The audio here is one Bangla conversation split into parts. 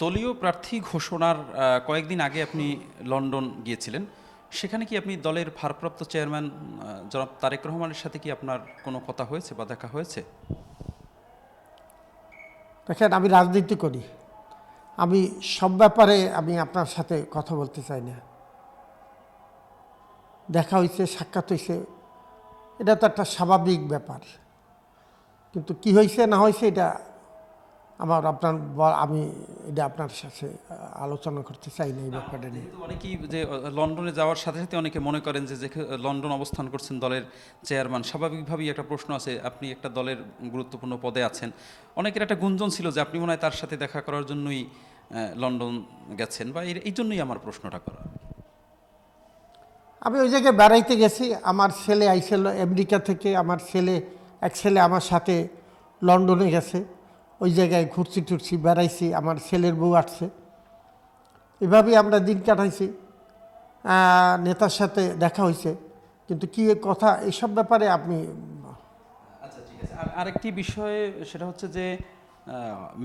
দলীয় প্রার্থী ঘোষণার কয়েকদিন আগে আপনি লন্ডন গিয়েছিলেন। সেখানে কি আপনি দলের ভারপ্রাপ্ত চেয়ারম্যান জনাব তারেক রহমানের সাথে কি আপনার কোনো কথা হয়েছে বা দেখা হয়েছে? দেখেন, আমি রাজনীতি করি। আমি সব ব্যাপারে আমি আপনার সাথে কথা বলতে চাই না। দেখা হয়েছে, সাক্ষাৎ হয়েছে। এটা তো একটা স্বাভাবিক ব্যাপার। কিন্তু কি হয়েছে, না হয়েছে, এটা আমার আপনার আমি এটা আপনার সাথে আলোচনা করতে চাই না এই ব্যাপারটা নিয়ে। অনেকেই যে লন্ডনে যাওয়ার সাথে সাথে অনেকে মনে করেন যে লন্ডন অবস্থান করছেন দলের চেয়ারম্যান। স্বাভাবিকভাবেই একটা প্রশ্ন আছে আপনি একটা দলের গুরুত্বপূর্ণ পদে আছেন। অনেকের একটা গুঞ্জন ছিল যে আপনি মনে হয় তার সাথে দেখা করার জন্যই লন্ডন গেছেন বা এই জন্যই আমার প্রশ্নটা করা। আমি ওই জায়গায় বেড়াইতে গেছি। আমার ছেলে আইছিল আমেরিকা থেকে আমার ছেলে এক ছেলে আমার সাথে লন্ডনে গেছে। ওই জায়গায় ঘুরছি টুরছি, বেড়াইছি, আমার ছেলের বউ আসছে। এভাবেই আমরা দিন কাটাইছি। নেতার সাথে দেখা হয়েছে কিন্তু কি কথা, এসব ব্যাপারে আপনি আচ্ছা ঠিক আছে। আর আরেকটি বিষয়, সেটা হচ্ছে যে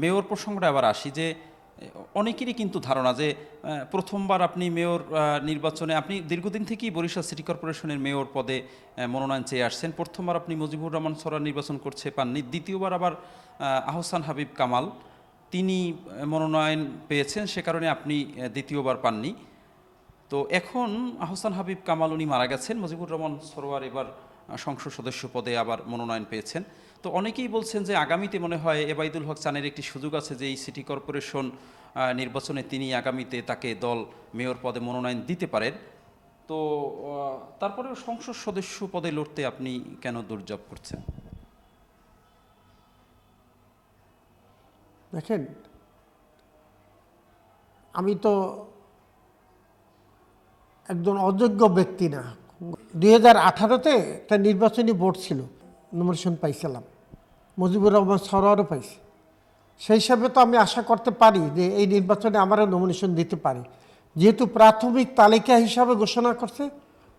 মেয়র প্রসঙ্গটা আবার আসি যে অনেকেরই কিন্তু ধারণা যে প্রথমবার আপনি মেয়র নির্বাচনে, আপনি দীর্ঘদিন থেকেই বরিশাল সিটি কর্পোরেশনের মেয়র পদে মনোনয়ন চেয়ে আসছেন। প্রথমবার আপনি মুজিবুর রহমান সরার নির্বাচন করছে পাননি। দ্বিতীয়বার আবার আহসান হাবিব কামাল, তিনি মনোনয়ন পেয়েছেন, সে কারণে আপনি দ্বিতীয়বার পাননি। তো এখন আহসান হাবিব কামাল উনি মারা গেছেন। মুজিবুর রহমান সরোয়ার এবার সংসদ সদস্য পদে আবার মনোনয়ন পেয়েছেন। তো অনেকেই বলছেন যে আগামীতে মনে হয় এবাইদুল হক চানের একটি সুযোগ আছে যে এই সিটি কর্পোরেশন নির্বাচনে তিনি আগামীতে তাকে দল মেয়র পদে মনোনয়ন দিতে পারেন। তো তারপরেও সংসদ সদস্য পদে লড়তে আপনি কেন দুর্জব করছেন? দেখেন, আমি তো একজন অযোগ্য ব্যক্তি না। দুই হাজার আঠারোতে একটা নির্বাচনী বোর্ড ছিল নমিনেশন পাইছিলাম। মুজিবুর রহমান সরোয়ারও পাইছি। সেই হিসাবে তো আমি আশা করতে পারি যে এই নির্বাচনে আমারও নমিনেশন দিতে পারি। যেহেতু প্রাথমিক তালিকা হিসাবে ঘোষণা করছে,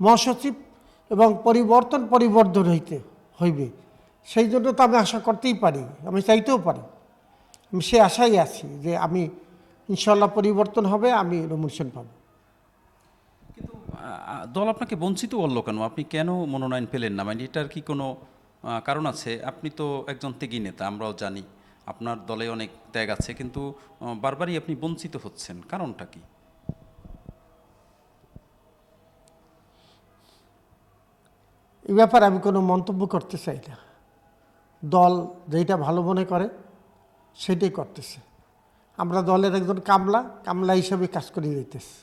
মহাসচিব এবং পরিবর্তন পরিবর্ধন হইতে হইবে। সেই জন্য তো আমি আশা করতেই পারি, আমি চাইতেও পারি। আমি সে আশাই আছি যে আমি ইনশাল্লাহ পরিবর্তন হবে, আমি নমিনেশন পাবো। দল আপনাকে বঞ্চিত করল কেন? আপনি কেন মনোনয়ন পেলেন না? মানে এটার কি কোনো কারণ আছে? আপনি তো একজন ত্যাগী নেতা, আমরাও জানি। আপনার দলে অনেক ত্যাগ আছে, কিন্তু বারবারই আপনি বঞ্চিত হচ্ছেন। কারণটা কি? এ ব্যাপারে আমি কোনো মন্তব্য করতে চাই না। দল যেটা ভালো মনে করে, সেটাই করতেছে। আমরা দলের একজন কামলা কামলা হিসাবে কাজ করে দিতেছি